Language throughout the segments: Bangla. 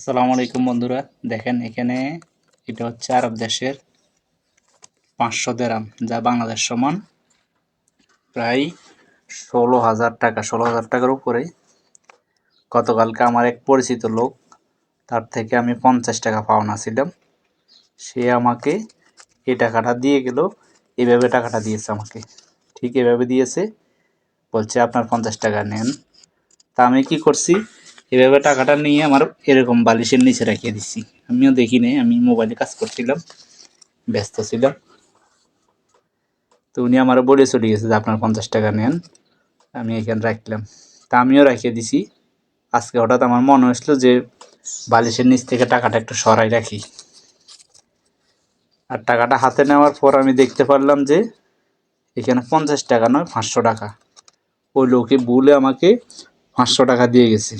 আসসালামু আলাইকুম বন্ধুরা। দেখেন এখানে এটা হচ্ছে আরব দেশের পাঁচশো দেরাম, যা বাংলাদেশ সমান প্রায় ষোলো হাজার টাকা। ষোলো হাজার টাকার উপরে গতকালকে আমার এক পরিচিত লোক, তার থেকে আমি পঞ্চাশ টাকা পাওনা ছিলাম। সে আমাকে এই টাকাটা দিয়ে গেল, এভাবে টাকাটা দিয়েছে আমাকে। ঠিক এভাবে দিয়েছে, বলছে আপনার পঞ্চাশ টাকা নেন। তা আমি কি করছি? এভাবে টাকাটা নিয়ে আমার এরকম বালিশের নিচে রাখিয়ে দিচ্ছি আমিও দেখি নাই, আমি মোবাইলে কাজ করছিলাম, ব্যস্ত ছিলাম। তো উনি আমারও বলে চলে গেছে যে, আপনার পঞ্চাশ টাকা নেন, আমি এখানে রাখলাম। তা আমিও রাখিয়ে দিছি। আজকে হঠাৎ আমার মনে হয়েছিল যে, বালিশের নিচ থেকে টাকাটা একটু সরাই রাখি। আর টাকাটা হাতে নেওয়ার পর আমি দেখতে পারলাম যে, এখানে পঞ্চাশ টাকা নয়, পাঁচশো টাকা। ওই লোকে বলে আমাকে পাঁচশো টাকা দিয়ে গেছে।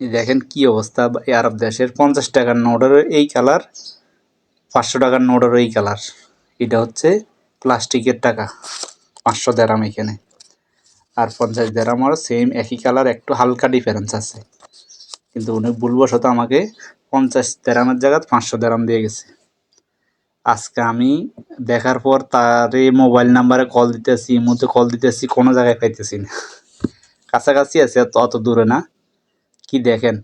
দেখেন কি অবস্থা আরব দেশের পঞ্চাশ টাকার নোটেরও এই কালার, পাঁচশো টাকার নোটেরও এই কালার। এটা হচ্ছে প্লাস্টিকের টাকা, পাঁচশো দেরাম এখানে। আর পঞ্চাশ দেরামও সেম একই কালার, একটু হালকা ডিফারেন্স আছে। কিন্তু উনি ভুলবশত আমাকে পঞ্চাশ দেরামের জায়গায় পাঁচশো দেরাম দিয়ে গেছে। আজকে আমি দেখার পর তার মোবাইল নাম্বারে কল দিতেছি ইমোতে কল দিতেছি, কোনো জায়গায় পাইতেছি না। কাছাকাছি আছে, অত দূরে না। কি দেখেন?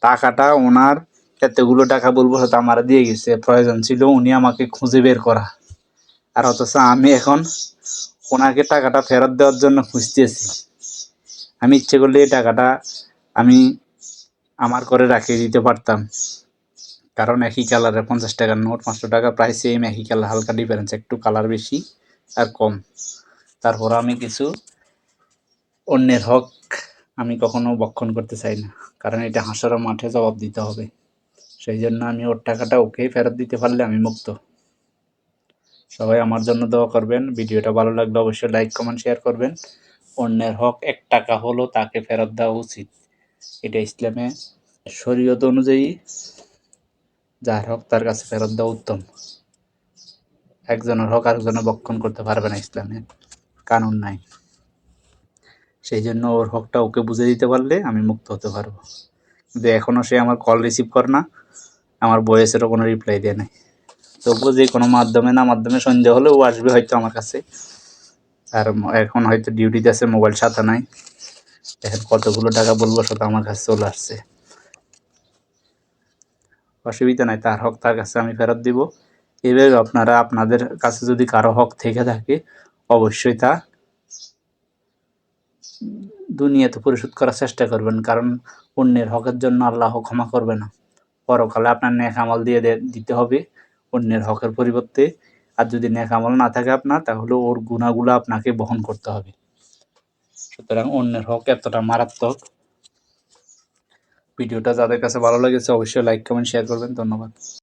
টাকাটা ওনার এতগুলো টাকা বলব, হয়তো আমার দিয়ে গেছে। প্রয়োজন ছিল উনি আমাকে খুঁজে বের করা। আর অথচ আমি এখন ওনাকে টাকাটা ফেরত দেওয়ার জন্য খুঁজতেছি। আমি ইচ্ছে করলে এই টাকাটা আমি আমার করে রাখিয়ে দিতে পারতাম। কারণ একই কালারের পঞ্চাশ টাকার নোট, পাঁচশো টাকা প্রায় সেম একই কালার হালকা ডিফারেন্স একটু কালার বেশি আর কম। তারপর আমি কিছু অন্যের হক আমি কখনো বক্ষণ করতে চাই না। কারণ এটা হাঁসার মাঠে জবাব দিতে হবে। সেই জন্য আমি ওর টাকাটা ওকেই ফেরত দিতে পারলে আমি মুক্ত। সবাই আমার জন্য দোয়া করবেন। ভিডিওটা ভালো লাগলে অবশ্যই লাইক কমেন্ট শেয়ার করবেন। অন্যের হক এক টাকা হলো তাকে ফেরত দেওয়া উচিত। এটা ইসলামে শরীয়ত অনুযায়ী যার হক তার কাছে ফেরত দেওয়া উত্তম। একজনের হক আরেকজনের বক্ষণ করতে পারবে না ইসলামে। কানুন নাই। সেই জন্য ওর হকটা ওকে বুঝে দিতে পারলে আমি মুক্ত হতে পারব। কিন্তু এখনও সে আমার কল রিসিভ করে না, আমার বয়েসেরও কোনো রিপ্লাই দেয় নাই। তবুও যে কোনো মাধ্যমে না মাধ্যমে সন্ধ্যা হলে ও আসবে হয়তো আমার কাছে। আর এখন হয়তো ডিউটিতে আছে মোবাইল সাথে নাই। এখন কতগুলো টাকা বলব সেটা আমার কাছে চলে আসছে। অসুবিধা নাই, তার হক তার কাছে আমি ফেরত দিব। এভাবে আপনারা, আপনাদের কাছে যদি কারও হক থেকে থাকে, অবশ্যই তা দুনিয়াতে পরিশোধ করার চেষ্টা করবেন, কারণ অন্যের হকের জন্য আল্লাহ ক্ষমা করবে না। পরকালে আপনার ন্যাক আমল দিয়ে দিতে হবে অন্যের হকের পরিবর্তে। আর যদি ন্যাক আমল না থাকে আপনার, তাহলে ওর গুণাগুলো আপনাকে বহন করতে হবে। সুতরাং অন্যের হক এতটা মারাত্মক। ভিডিওটা যাদের কাছে ভালো লেগেছে, অবশ্যই লাইক কমেন্ট শেয়ার করবেন। ধন্যবাদ।